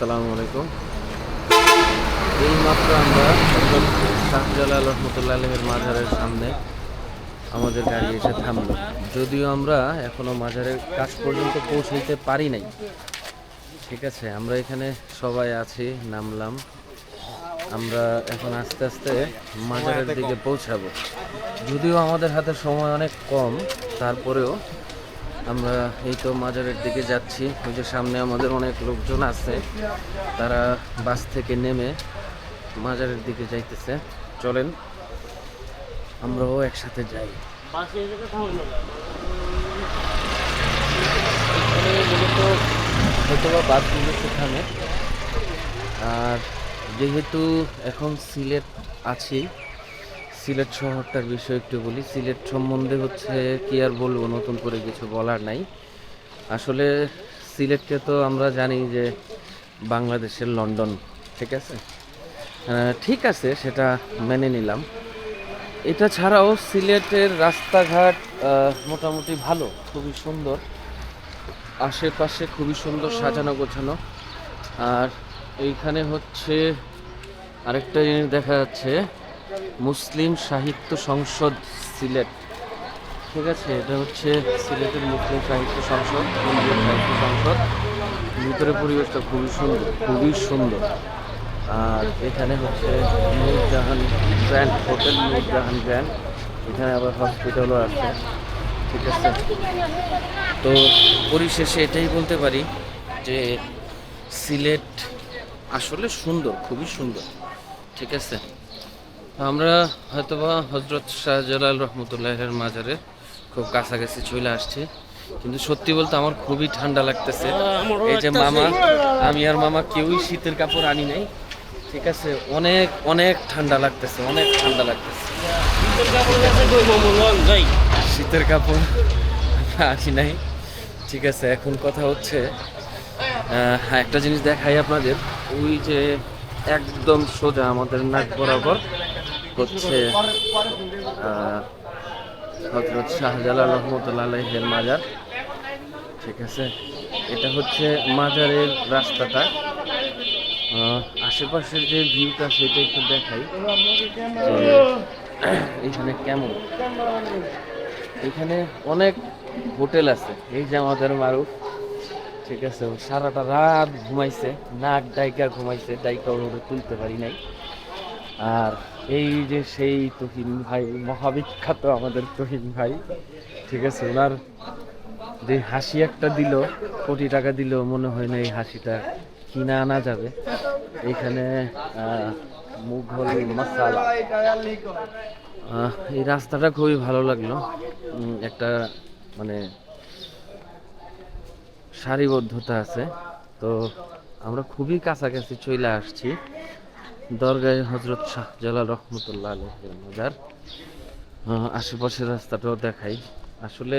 আসসালামু আলাইকুম। এই মাত্র আমরা শাহজালাল রহমতুল্লাহ আলমের মাজারের সামনে আমাদের গাড়ি এসে থামলো। যদিও আমরা এখনও মাজারের কাছ পর্যন্ত পৌঁছাইতে পারি নাই। ঠিক আছে, আমরা এখানে সবাই আছি, নামলাম। আমরা এখন আস্তে আস্তে মাজারের দিকে পৌঁছাবো। যদিও আমাদের হাতে সময় অনেক কম, তারপরেও আমরা এই তো মাজারের দিকে যাচ্ছি। ওই যে সামনে আমাদের অনেক লোকজন আছে। তারা বাস থেকে নেমে মাজারের দিকে যাইতেছে। চলেন, আমরাও একসাথে যাই। হয়তো বা বাসগুলো সেখানে। আর যেহেতু এখন সিলেট আছি সিলেট শহরটার বিষয়ে একটু বলি। সিলেট সম্বন্ধে হচ্ছে কি আর বলব, নতুন করে কিছু বলার নাই। আসলে সিলেটকে তো আমরা জানি যে বাংলাদেশের লন্ডন, ঠিক আছে? ঠিক আছে, সেটা মেনে নিলাম। এটা ছাড়াও সিলেটের রাস্তাঘাট মোটামুটি ভালো, খুবই সুন্দর। আশেপাশে খুবই সুন্দর সাজানো গোছানো। আর এইখানে হচ্ছে আরেকটা জিনিস দেখা যাচ্ছে মুসলিম সাহিত্য সংসদ সিলেট। ঠিক আছে, এটা হচ্ছে সিলেটের মুসলিম সাহিত্য সংসদ কেন্দ্রীয় সাহিত্য সংসদ। ভিতরে পরিবেশটা খুবই সুন্দর খুবই সুন্দর। আর এখানে হচ্ছে Nurjahan grand hotel Nurjahan grand এখানে আবার হসপিটালও আছে। ঠিক আছে। তো পরিশেষে এটাই বলতে পারি যে সিলেট আসলে সুন্দর, খুবই সুন্দর। ঠিক আছে। আমরা হয়তোবা হজরত শাহজালাল রহমতুল্লাহের মাজারে খুব কাছাকাছি চলে আসছি। কিন্তু সত্যি বলতে আমার খুবই ঠান্ডা লাগতেছে। এই যে মামা আমি আর মামা কেউই শীতের কাপড় আনি নাই। ঠিক আছে অনেক অনেক ঠান্ডা লাগতেছে অনেক ঠান্ডা লাগতেছে। শীতের কাপড় আনি নাই। ঠিক আছে এখন কথা হচ্ছে আহ, একটা জিনিস দেখাই আপনাদের। ওই যে একদম সোজা আমাদের নাক বরাবর হচ্ছে হজরত শাহজালাল রহমতুল্লাহ আলাইহের মাজার। ঠিক আছে? এটা হচ্ছে মাজারের রাস্তাটা। আশেপাশের যে ভিউটা সেটা একটু দেখাই। এখানে কেমন? এখানে অনেক হোটেল আছে, এই যে আমাদের মারুফ। ঠিক আছে? সারাটা রাত ঘুমাইছে, নাক ডাইকা ঘুমাইছে, ডাইকা ওরে তুলতে পারি নাই। আর এই যে সেই তহিন ভাই, মহাবিখ্যাত আমাদের তহিন ভাই, ঠিক আছে? ওনার যে হাসি একটা দিল, কোটি টাকা দিল, মনে হয় না এই হাসিটা কিনা আনা যাবে। এখানে মুঘল মশালা এই রাস্তাটা খুবই ভালো লাগল। একটা মানে সারিবদ্ধতা আছে। তো আমরা খুবই কাছাকাছি চলে আসছি। দরগায় হজরত শাহ জালাল রহমতুল্লাহ আলহের মাজার। আশেপাশের রাস্তাটাও দেখাই। আসলে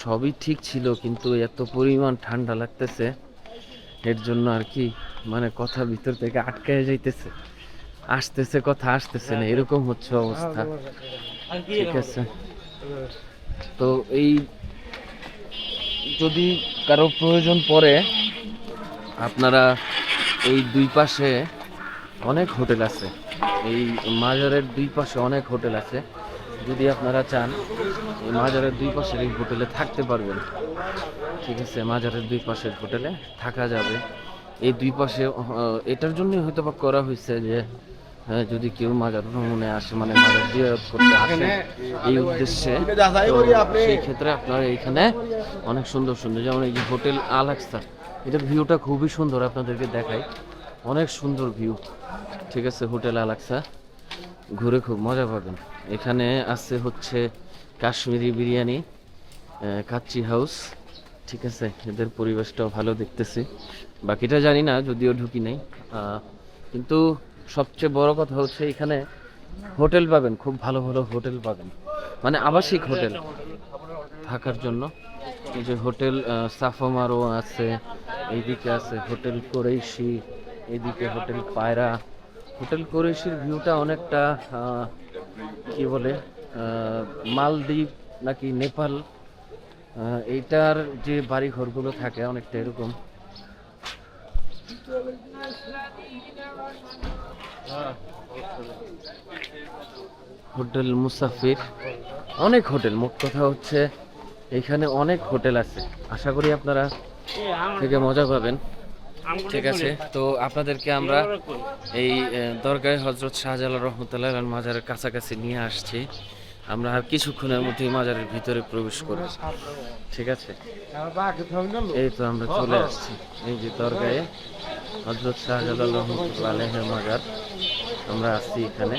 সবই ঠিক ছিল, কিন্তু এত পরিমাণ ঠান্ডা লাগতেছে, এর জন্য আর কি মানে কথা ভিতর থেকে আটকায় যাইতেছে। আসতেছে কথা, আসতেছে না, এরকম হচ্ছে অবস্থা। ঠিক আছে। তো এই, যদি কারও প্রয়োজন পড়ে, আপনারা এই দুই পাশে অনেক হোটেল আছে। এই মাজারের দুই পাশে অনেক হোটেল আছে। যদি আপনারা চান, এই মাজারের দুই পাশের এই হোটেলে থাকতে পারবেন। ঠিক আছে, মাজারের দুই পাশের হোটেলে থাকা যাবে। এই দুই পাশে এটার জন্যই হয়তো বা করা হয়েছে যে হ্যাঁ, যদি কেউ মাজার ভ্রমণে আসে মানে মাজার জিয়ারত করতে আসে এই উদ্দেশ্যে সেই ক্ষেত্রে আপনারা এইখানে অনেক সুন্দর সুন্দর যেমন এই যে হোটেল আলাক্সা এটা ভিউটা খুবই সুন্দর আপনাদেরকে দেখাই। অনেক সুন্দর ভিউ ঠিক আছে হোটেল আলাক্সা ঘুরে খুব মজা পাবেন। এখানে আছে হচ্ছে কাশ্মীরি বিরিয়ানি কাচ্চি হাউস ঠিক আছে এদের পরিবেশটাও ভালো দেখতেছি। বাকিটা জানি না যদিও ঢুকি নাই। কিন্তু সবচেয়ে বড় কথা হচ্ছে এখানে হোটেল পাবেন খুব ভালো ভালো হোটেল পাবেন। মানে আবাসিক হোটেল থাকার জন্য। এই যে হোটেল আহ, সাফামারও আছে এইদিকে আছে হোটেল কোরেশি এইদিকে হোটেল পায়রা। হোটেল কোরেশির ভিউটা অনেকটা কি বলে মালদ্বীপ নাকি নেপাল এইটার যে বাড়ি ঘরগুলো থাকে অনেকটা এরকম। হোটেল মুসাফির। অনেক হোটেল মোট কথা হচ্ছে এখানে অনেক হোটেল আছে। আশা করি আপনারা থেকে মজা পাবেন। ঠিক আছে তো আপনাদেরকে আমরা এই দরগায় হজরত শাহজালাল রহমতুল্লাহ মাজারের কাছাকাছি নিয়ে আসছি। আমরা আর কিছুক্ষণের মধ্যেই মাজারের ভিতরে প্রবেশ করব। ঠিক আছে? এই তো আমরা চলে আসছি। এই যে দরগায়। হজরত শাহজালাল রহমতুল্লাহ আলহের মাজার। আমরা আসছি এখানে।